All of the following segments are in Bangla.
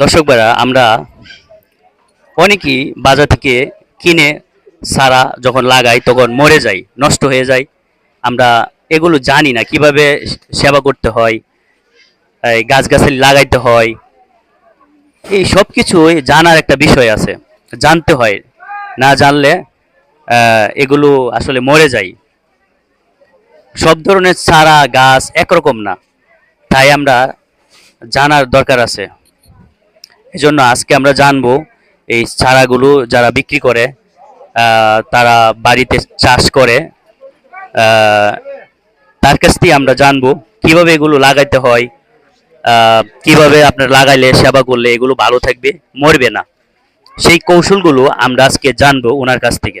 দর্শক ভাইরা, আমরা অনেকেই বাজার থেকে কিনে সারা যখন লাগাই, তখন মরে যায় নষ্ট হয়ে যায় আমরা এগুলো জানি না, কীভাবে সেবা করতে হয় গাছগাছালি লাগাইতে হয়। এই সব কিছুই জানার একটা বিষয় আছে, জানতে হয়। না জানলে এগুলো আসলে মরে যায় সব ধরনের চারা, গাছ একরকম না। তাই আমরা জানার দরকার আছে। এই জন্য আজকে আমরা জানব এই চারাগুলো যারা বিক্রি করে তারা বাড়িতে চাষ করে তার কাছ থেকে আমরা জানব কীভাবে এগুলো লাগাইতে হয় কীভাবে আপনার লাগাইলে সেবা করলে এগুলো ভালো থাকবে, মরবে না। সেই কৌশলগুলো আমরা আজকে জানব ওনার কাছ থেকে।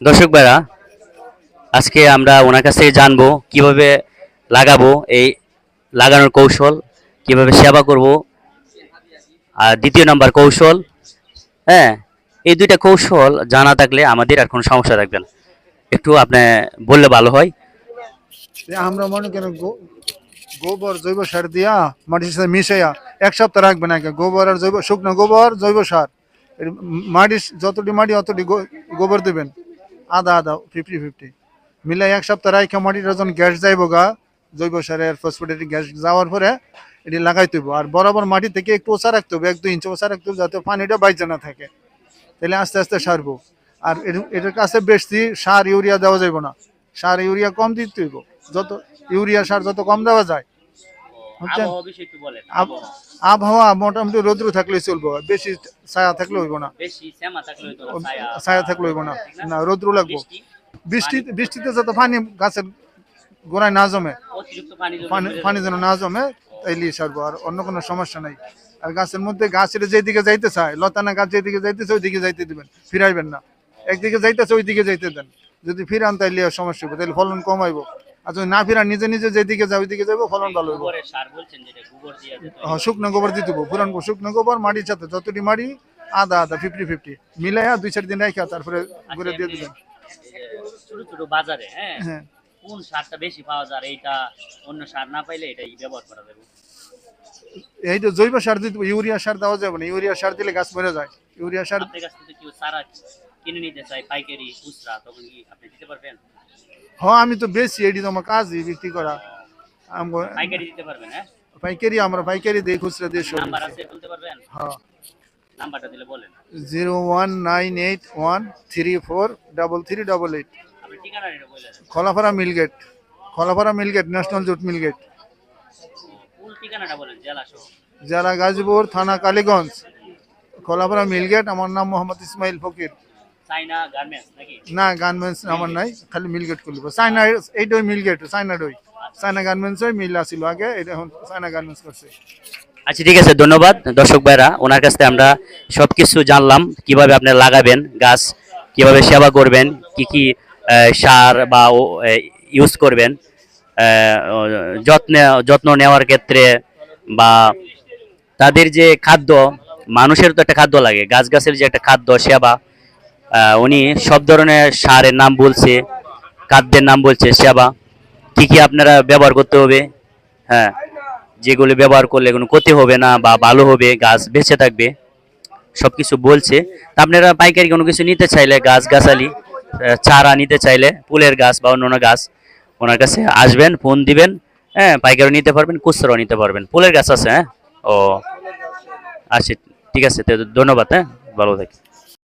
দর্শক ভাইরা আজকে আমরা ওনার কাছ থেকে জানব কীভাবে লাগাবো এই লাগানোর কৌশল, কীভাবে সেবা করব। আর দ্বিতীয় নাম্বার কৌশল হ্যাঁ এই দুইটা কৌশল জানা থাকলে আমাদের আর কোনো সমস্যা থাকবে না। একটু আপনি বললে ভালো হয়। আমরা মনে করেন গোবর, জৈব সার দিয়া মাটির সাথে মিশাইয়া এক সপ্তাহ রাখবেন আগে। গোবর আর জৈব শুকনো গোবর, জৈব সার। এর মাটি যতটি মাটি, অতটি গোবর দেবেন। আধা আধা ফিফটি ফিফটি মিলাই এক সপ্তাহ রাখা মাটিটা যখন গ্যাস যাইব গা জৈব সারের ফসফেটের গ্যাস যাওয়ার পরে এটি লাগাইতে হইব আর বরাবর মাটি থেকে একটু ওষা রাখতে হবে এক দুই ইঞ্চি ওষা রাখতে হবে যাতে পানিটা বাইচে না থাকে। তাহলে আস্তে আস্তে সারবো। আর এটার কাছে বেশি সার ইউরিয়া দেওয়া যাইব না। সার ইউরিয়া কম দিতে হইব যত ইউরিয়া সার যত কম দেওয়া যায় বুঝছেন? আব- আবহাওয়া। মোটামুটি রৌদ্র থাকলে চলবো বেশি ছায়া থাকলে হইব না। ছায়া। থাকলে হইব না। না? রৌদ্র লাগবো। বৃষ্টি বৃষ্টিতে যত পানি গাছের গোড়ায় না জমে পানি যেন না জমে তাইলে সারবো আর অন্য কোনো সমস্যা নাই। আর গাছের মধ্যে গাছের যেদিকে যাইতে চায় লতানা গাছ যেদিকে যাইতেছে ওইদিকে যাইতে দিবেন ফিরাইবেন না। একদিকে যাইতেছে ওইদিকে যাইতে দেন। যদি ফিরান তাইলে সমস্যা হবে তাহলে ফলন কমাইবো। আর যদি না ফিরান নিজে নিজে যেদিকে যাও ওইদিকে যাব ফলন ভালো হইব। হ্যাঁ, শুকনো গোবর দিয়ে দেবো। পুরান শুকনো গোবর মাটির সাথে যতটি মাটি আধা আধা ফিফটি ফিফটি মিলাইয়া দুই চার দিন রাখা তারপরে ঘুরে দিয়ে দিবেন। ছোট ছোট বাজারে হ্যাঁ? হ্যাঁ? কোন সারটা বেশি পাওয়া যায় এইটা অন্য সার না পাইলে ব্যবহার করা যাবে? এই জৈব সার দিতে ইউরিয়া সার দেওয়া যাবে না। ইউরিয়া সার দিলে গাছ মরে যায়। ইউরিয়া সার আপনার কাছ থেকে কিনে নিতে চাই পাইকারি খুচরা তখন কি আপনি দিতে পারবেন? হ্যাঁ আমি তো বেশি এটি আমার কাজ বিক্রি করা। পাইকারি দিতে পারবেন হ্যাঁ? পাইকারি আমরা পাইকারি দেই খুচরা দিয়ে সব নাম্বার আছে বলতে পারবেন? হ্যাঁ। নাম্বারটা দিলে বলেন। Eight. Khalapara mill gate mill mill gate national jute mill gate. জেলা গাজীপুর থানা কালীগঞ্জ। খোলাপাড়া মিলগেট আমার নাম মোহাম্মদ ইসমাইল ফকির। না গার্মেন্টস আমার নাই খালি মিলগেট খুলব। চাইনা এইটাই মিলগেট চাইনা দই। চাইনা গার্মেন্টসই মিল আসিল আগে এটা এখন চাইনা গার্মেন্টস করছে। আচ্ছা ঠিক আছে ধন্যবাদ। দর্শক ভাইরা ওনার কাছ থেকে আমরা সব কিছু জানলাম কীভাবে আপনি লাগাবেন গাছ কীভাবে সেবা করবেন কি কি সার বা ইউজ করবেন। যত্নে, যত্ন নেওয়ার ক্ষেত্রে বা তাদের যে খাদ্য, মানুষের তো একটা খাদ্য লাগে। গাছ গাছের যে একটা খাদ্য, সেবা উনি সব ধরনের সারের নাম বলছে, খাদ্যের নাম বলছে, সেবা। কি কি আপনারা ব্যবহার করতে হবে। হ্যাঁ যেগুলো ব্যবহার করলে কোনো ক্ষতি হবে না বা ভালো হবে, গাছ বেঁচে থাকবে সব কিছু বলছে। তা আপনারা পাইকারি কোনো কিছু নিতে চাইলে গাছ, গাছালি চারা নিতে চাইলে, ফুলের গাছ বা অন্য গাছ ওনার কাছে আসবেন, ফোন দিবেন হ্যাঁ পাইকারি নিতে পারবেন খুচরাও নিতে পারবেন। ফুলের গাছ আছে হ্যাঁ? ও আচ্ছা ঠিক আছে ধন্যবাদ হ্যাঁ? ভালো থাকি।